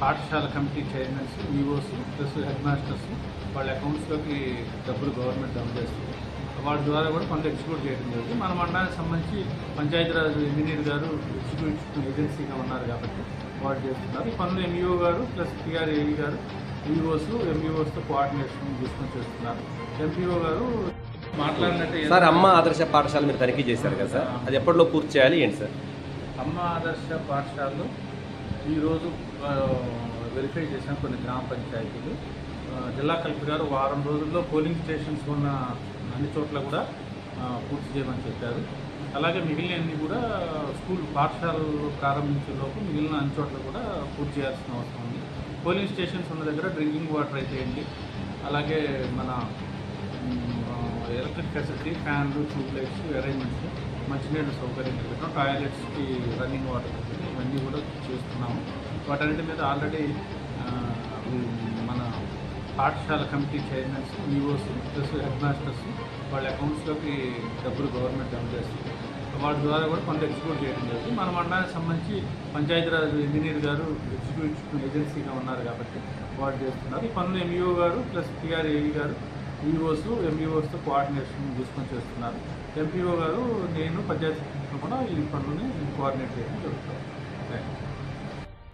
పాఠశాల committee chairmans EOs plus headmasters వాళ్ళ అకౌంట్స్లోకి డబ్బులు గవర్నమెంట్ జమ చేస్తుంది వాటి ద్వారా కూడా కొంత ఎగ్జిక్యూట్ చేయడం జరుగుతుంది మన మండలానికి సంబంధించి పంచాయతీరాజ్ ఇంజనీర్ గారు ఎగ్జిక్యూటివ్ ఏజెన్సీగా ఉన్నారు కాబట్టి వాళ్ళు చేస్తున్నారు. ఈ పనులు ఎంఈఓ గారు ప్లస్ టీఆర్ఏఈ గారు ఈఓస్ ఎంఈఓస్తో కోఆర్డినేషన్ తీసుకొని చేస్తున్నారు. ఎంపీఓ గారు మాట్లాడినట్టు సార్ అమ్మ ఆదర్శ పాఠశాల మీరు తనిఖీ చేశారు కదా సార్? అది ఎప్పటిలో పూర్తి చేయాలి ఏంటి సార్? అమ్మ ఆదర్శ పాఠశాలలో ఈరోజు వెరిఫై చేసిన కొన్ని గ్రామ పంచాయతీలు. జిల్లా కలెక్టర్ గారు వారం రోజుల్లో పోలింగ్ స్టేషన్స్ ఉన్న అన్ని చోట్ల కూడా పూర్తి చేయమని చెప్పారు. అలాగే మిగిలినవి కూడా స్కూల్ పాఠశాలలు ప్రారంభించే లోపు మిగిలిన అన్ని చోట్ల కూడా పూర్తి చేయాల్సిన అవసరం ఉంది. పోలింగ్ స్టేషన్స్ ఉన్న దగ్గర డ్రింకింగ్ వాటర్ అయితే ఏంటి? అలాగే మన ఎలక్ట్రిక్ ఫెసిలిటీ ఫ్యాన్లు ట్యూబ్ లైట్స్ అరేంజ్మెంట్స్ మంచినీళ్ళ సౌకర్యం పెట్టడం టాయిలెట్స్కి రన్నింగ్ వాటర్ ఇవన్నీ కూడా వాటన్నిటి మీద ఆల్రెడీ మన పాఠశాల committee chairmans EOs plus headmasters వాళ్ళ అకౌంట్స్లోకి డబ్బులు గవర్నమెంట్ జమ చేస్తుంది. వాటి ద్వారా కూడా కొంత ఎగ్జిక్యూట్ చేయడం జరుగుతుంది మన మండలానికి సంబంధించి పంచాయతీరాజ్ ఇంజనీర్ గారు ఎగ్జిక్యూటివ్ ఏజెన్సీగా ఉన్నారు కాబట్టి వాళ్ళు చేస్తున్నారు. ఈ పనులు ఎంఈఓ గారు ప్లస్ టీఆర్ఏఈ గారు ఈఓస్ ఎంఈఓస్తో కోఆర్డినేషన్ తీసుకొని చేస్తున్నారు. ఎంపీఓ గారు నేను పంచాయతీ కూడా ఈ పనులని కోఆర్డినేట్ చేయడం జరుగుతుంది. Thank you